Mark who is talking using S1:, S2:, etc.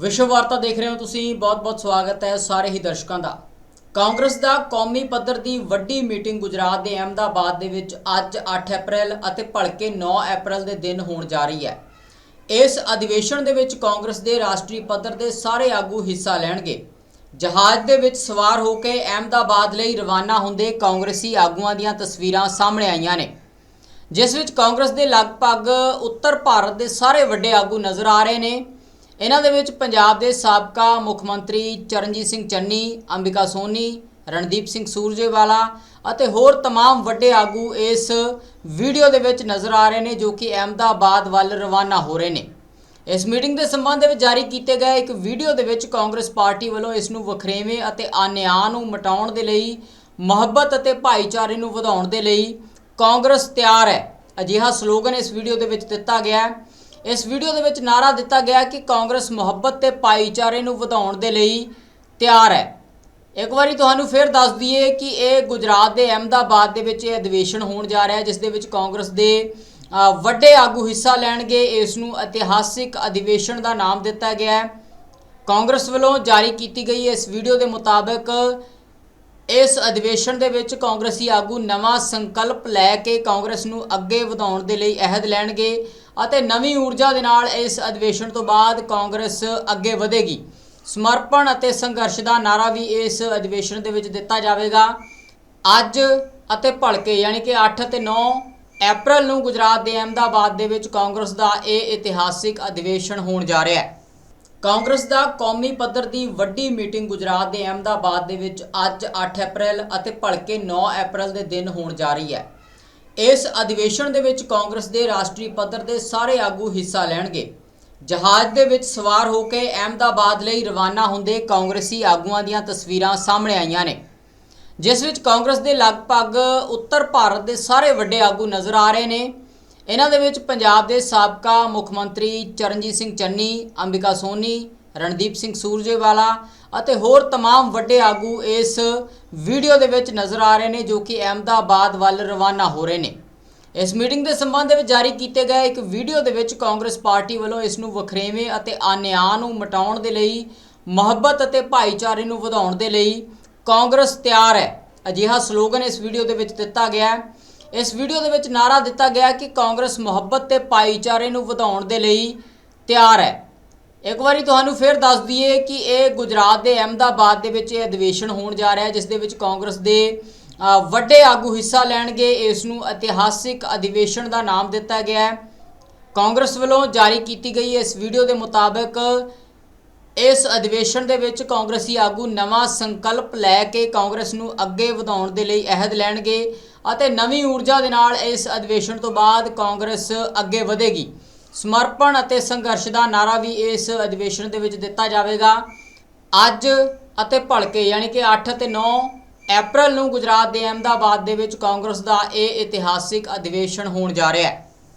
S1: ਵਿਸ਼ਵ ਵਾਰਤਾ ਦੇਖ ਰਹੇ ਹੋ ਤੁਸੀਂ, ਬਹੁਤ-ਬਹੁਤ ਸਵਾਗਤ ਹੈ ਸਾਰੇ ਹੀ ਦਰਸ਼ਕਾਂ ਦਾ। ਕਾਂਗਰਸ ਦਾ ਕੌਮੀ ਪੱਧਰ ਦੀ ਵੱਡੀ ਮੀਟਿੰਗ ਗੁਜਰਾਤ ਦੇ ਅਹਿਮਦਾਬਾਦ ਦੇ ਵਿੱਚ ਅੱਜ 8 ਅਪ੍ਰੈਲ ਅਤੇ ਭਲਕੇ 9 ਅਪ੍ਰੈਲ ਦੇ ਦਿਨ ਹੋਣ ਜਾ ਰਹੀ ਹੈ। ਇਸ ਅਧਿਵੇਸ਼ਨ ਦੇ ਵਿੱਚ ਕਾਂਗਰਸ ਦੇ ਰਾਸ਼ਟਰੀ ਪੱਧਰ ਦੇ ਸਾਰੇ ਆਗੂ ਹਿੱਸਾ ਲੈਣਗੇ। ਜਹਾਜ਼ ਦੇ ਵਿੱਚ ਸਵਾਰ ਹੋ ਕੇ ਅਹਿਮਦਾਬਾਦ ਲਈ ਰਵਾਨਾ ਹੁੰਦੇ ਕਾਂਗਰਸੀ ਆਗੂਆਂ ਦੀਆਂ ਤਸਵੀਰਾਂ ਸਾਹਮਣੇ ਆਈਆਂ ਨੇ। ਜਿਸ ਵਿੱਚ ਕਾਂਗਰਸ ਦੇ ਲਗਭਗ ਉੱਤਰ ਭਾਰਤ ਦੇ ਸਾਰੇ ਵੱਡੇ ਆਗੂ ਨਜ਼ਰ ਆ ਰਹੇ ਨੇ। ਇਹਨਾਂ ਦੇ ਵਿੱਚ ਪੰਜਾਬ ਦੇ ਸਾਬਕਾ ਮੁੱਖ ਮੰਤਰੀ ਚਰਨਜੀਤ ਸਿੰਘ ਚੰਨੀ ਅੰਬਿਕਾ ਸੋਨੀ ਰਣਦੀਪ ਸਿੰਘ ਸੂਰਜੇਵਾਲਾ ਅਤੇ ਹੋਰ तमाम ਵੱਡੇ ਆਗੂ ਇਸ ਵੀਡੀਓ ਦੇ ਵਿੱਚ ਨਜ਼ਰ ਆ ਰਹੇ ਨੇ ਜੋ ਕਿ ਅਹਿਮਦਾਬਾਦ ਵੱਲ ਰਵਾਨਾ ਹੋ ਰਹੇ ਨੇ ਇਸ ਮੀਟਿੰਗ ਦੇ ਸੰਬੰਧ ਵਿੱਚ ਜਾਰੀ ਕੀਤੇ ਗਏ ਇੱਕ ਵੀਡੀਓ ਦੇ ਵਿੱਚ ਕਾਂਗਰਸ ਪਾਰਟੀ ਵੱਲੋਂ ਇਸ ਨੂੰ ਵਖਰੇਵੇਂ ਅਤੇ ਅਨਿਆਂ ਨੂੰ ਮਿਟਾਉਣ ਦੇ ਲਈ ਮੁਹੱਬਤ ਅਤੇ ਭਾਈਚਾਰੇ ਨੂੰ ਵਧਾਉਣ ਦੇ ਲਈ ਕਾਂਗਰਸ ਤਿਆਰ ਹੈ ਅਜਿਹਾ ਸਲੋਗਨ ਇਸ ਵੀਡੀਓ ਦੇ ਵਿੱਚ ਦਿੱਤਾ ਗਿਆ ਹੈ ਇਸ ਵੀਡੀਓ ਦੇ ਵਿੱਚ ਨਾਰਾ ਦਿੱਤਾ ਗਿਆ ਕਿ ਕਾਂਗਰਸ ਮੁਹੱਬਤ ਤੇ ਭਾਈਚਾਰੇ ਨੂੰ ਵਧਾਉਣ ਦੇ ਲਈ ਤਿਆਰ ਹੈ। ਇੱਕ ਵਾਰੀ ਤੁਹਾਨੂੰ ਫਿਰ ਦੱਸ ਦਈਏ ਕਿ ਇਹ ਗੁਜਰਾਤ ਦੇ ਅਹਿਮਦਾਬਾਦ ਦੇ ਵਿੱਚ ਇਹ ਅਧਿਵੇਸ਼ਨ ਹੋਣ ਜਾ ਰਿਹਾ ਹੈ, ਜਿਸ ਦੇ ਵਿੱਚ ਕਾਂਗਰਸ ਦੇ ਵੱਡੇ ਆਗੂ ਹਿੱਸਾ ਲੈਣਗੇ। ਇਸ ਨੂੰ ਇਤਿਹਾਸਿਕ ਅਧਿਵੇਸ਼ਨ ਦਾ ਨਾਮ ਦਿੱਤਾ ਗਿਆ ਹੈ। ਕਾਂਗਰਸ ਵੱਲੋਂ ਜਾਰੀ ਕੀਤੀ ਗਈ ਇਸ ਵੀਡੀਓ ਦੇ ਮੁਤਾਬਕ ਇਸ ਅਧਿਵੇਸ਼ਨ ਦੇ ਵਿੱਚ ਕਾਂਗਰਸੀ ਆਗੂ ਨਵਾਂ ਸੰਕਲਪ ਲੈ ਕੇ ਕਾਂਗਰਸ ਨੂੰ ਅੱਗੇ ਵਧਾਉਣ ਦੇ ਲਈ ਅਹਿਦ ਲੈਣਗੇ ਅਤੇ ਨਵੀਂ ਊਰਜਾ ਦੇ ਨਾਲ ਇਸ ਅਧਿਵੇਸ਼ਨ ਤੋਂ ਬਾਅਦ ਕਾਂਗਰਸ ਅੱਗੇ ਵਧੇਗੀ। ਸਮਰਪਣ ਅਤੇ ਸੰਘਰਸ਼ ਦਾ ਨਾਰਾ ਵੀ ਇਸ ਅਧਿਵੇਸ਼ਨ ਦੇ ਵਿੱਚ ਦਿੱਤਾ ਜਾਵੇਗਾ। ਅੱਜ ਅਤੇ ਭਲਕੇ ਯਾਨੀ ਕਿ 8 ਅਤੇ 9 ਅਪ੍ਰੈਲ ਨੂੰ ਗੁਜਰਾਤ ਦੇ ਅਹਿਮਦਾਬਾਦ ਦੇ ਵਿੱਚ ਕਾਂਗਰਸ ਦਾ ਇਹ ਇਤਿਹਾਸਿਕ ਅਧਿਵੇਸ਼ਨ ਹੋਣ ਜਾ ਰਿਹਾ ਹੈ। ਕਾਂਗਰਸ ਦਾ ਕੌਮੀ ਪੱਧਰ ਦੀ ਵੱਡੀ ਮੀਟਿੰਗ ਗੁਜਰਾਤ ਦੇ ਅਹਿਮਦਾਬਾਦ ਦੇ ਵਿੱਚ ਅੱਜ 8 ਅਪ੍ਰੈਲ ਅਤੇ ਭਲਕੇ 9 ਅਪ੍ਰੈਲ ਦੇ ਦਿਨ ਹੋਣ ਜਾ ਰਹੀ ਹੈ। ਇਸ ਅਧਿਵੇਸ਼ਨ ਦੇ ਵਿੱਚ ਕਾਂਗਰਸ ਦੇ ਰਾਸ਼ਟਰੀ ਪੱਧਰ ਦੇ ਸਾਰੇ ਆਗੂ ਹਿੱਸਾ ਲੈਣਗੇ। ਜਹਾਜ਼ ਦੇ ਵਿੱਚ ਸਵਾਰ ਹੋ ਕੇ ਅਹਿਮਦਾਬਾਦ ਲਈ ਰਵਾਨਾ ਹੁੰਦੇ ਕਾਂਗਰਸੀ ਆਗੂਆਂ ਦੀਆਂ ਤਸਵੀਰਾਂ ਸਾਹਮਣੇ ਆਈਆਂ ਨੇ। ਜਿਸ ਵਿੱਚ ਕਾਂਗਰਸ ਦੇ ਲਗਭਗ ਉੱਤਰ ਭਾਰਤ ਦੇ ਸਾਰੇ ਵੱਡੇ ਆਗੂ ਨਜ਼ਰ ਆ ਰਹੇ ਨੇ। ਇਹਨਾਂ ਦੇ ਵਿੱਚ ਪੰਜਾਬ ਦੇ ਸਾਬਕਾ ਮੁੱਖ ਮੰਤਰੀ ਚਰਨਜੀਤ ਸਿੰਘ ਚੰਨੀ ਅੰਬਿਕਾ ਸੋਨੀ ਰਣਦੀਪ ਸਿੰਘ ਸੂਰਜੇਵਾਲਾ ਅਤੇ ਹੋਰ तमाम ਵੱਡੇ ਆਗੂ ਇਸ ਵੀਡੀਓ ਦੇ ਵਿੱਚ ਨਜ਼ਰ ਆ ਰਹੇ ਨੇ ਜੋ ਕਿ ਅਹਿਮਦਾਬਾਦ ਵੱਲ ਰਵਾਨਾ ਹੋ ਰਹੇ ਨੇ ਇਸ ਮੀਟਿੰਗ ਦੇ ਸੰਬੰਧ ਵਿੱਚ ਜਾਰੀ ਕੀਤੇ ਗਏ ਇੱਕ ਵੀਡੀਓ ਦੇ ਵਿੱਚ ਕਾਂਗਰਸ ਪਾਰਟੀ ਵੱਲੋਂ ਇਸ ਨੂੰ ਵਖਰੇਵੇਂ ਅਤੇ ਅਨਿਆਂ ਨੂੰ ਮਿਟਾਉਣ ਦੇ ਲਈ ਮੁਹੱਬਤ ਅਤੇ ਭਾਈਚਾਰੇ ਨੂੰ ਵਧਾਉਣ ਦੇ ਲਈ ਕਾਂਗਰਸ ਤਿਆਰ ਹੈ ਅਜਿਹਾ ਸਲੋਗਨ ਇਸ ਵੀਡੀਓ ਦੇ ਵਿੱਚ ਦਿੱਤਾ ਗਿਆ ਹੈ ਇਸ ਵੀਡੀਓ ਦੇ ਵਿੱਚ ਨਾਰਾ ਦਿੱਤਾ ਗਿਆ ਕਿ ਕਾਂਗਰਸ ਮੁਹੱਬਤ ਤੇ ਭਾਈਚਾਰੇ ਨੂੰ ਵਧਾਉਣ ਦੇ ਲਈ ਤਿਆਰ ਹੈ। ਇੱਕ ਵਾਰੀ ਤੁਹਾਨੂੰ ਫਿਰ ਦੱਸ ਦਈਏ ਕਿ ਇਹ ਗੁਜਰਾਤ ਦੇ ਅਹਿਮਦਾਬਾਦ ਦੇ ਵਿੱਚ ਇਹ ਅਧਿਵੇਸ਼ਨ ਹੋਣ ਜਾ ਰਿਹਾ ਹੈ, ਜਿਸ ਦੇ ਵਿੱਚ ਕਾਂਗਰਸ ਦੇ ਵੱਡੇ ਆਗੂ ਹਿੱਸਾ ਲੈਣਗੇ। ਇਸ ਨੂੰ ਇਤਿਹਾਸਿਕ ਅਧਿਵੇਸ਼ਨ ਦਾ ਨਾਮ ਦਿੱਤਾ ਗਿਆ ਹੈ। ਕਾਂਗਰਸ ਵੱਲੋਂ ਜਾਰੀ ਕੀਤੀ ਗਈ ਇਸ ਵੀਡੀਓ ਦੇ ਮੁਤਾਬਕ ਇਸ ਅਧਿਵੇਸ਼ਨ ਦੇ ਵਿੱਚ ਕਾਂਗਰਸੀ ਆਗੂ ਨਵਾਂ ਸੰਕਲਪ ਲੈ ਕੇ ਕਾਂਗਰਸ ਨੂੰ ਅੱਗੇ ਵਧਾਉਣ ਦੇ ਲਈ ਅਹਿਦ ਲੈਣਗੇ। ਅਤੇ ਨਵੀਂ ਊਰਜਾ ਦੇ ਨਾਲ ਇਸ ਅਧਿਵੇਸ਼ਨ ਤੋਂ ਬਾਅਦ ਕਾਂਗਰਸ ਅੱਗੇ ਵਧੇਗੀ। ਸਮਰਪਣ ਅਤੇ ਸੰਘਰਸ਼ ਦਾ ਨਾਰਾ ਵੀ ਇਸ ਅਧਿਵੇਸ਼ਨ ਦੇ ਵਿੱਚ ਦਿੱਤਾ ਜਾਵੇਗਾ। ਅੱਜ ਅਤੇ ਭਲਕੇ ਯਾਨੀ ਕਿ 8 ਅਤੇ 9 ਅਪ੍ਰੈਲ ਨੂੰ ਗੁਜਰਾਤ ਦੇ ਅਹਿਮਦਾਬਾਦ ਦੇ ਵਿੱਚ ਕਾਂਗਰਸ ਦਾ ਇਹ ਇਤਿਹਾਸਿਕ ਅਧਿਵੇਸ਼ਨ ਹੋਣ ਜਾ ਰਿਹਾ ਹੈ।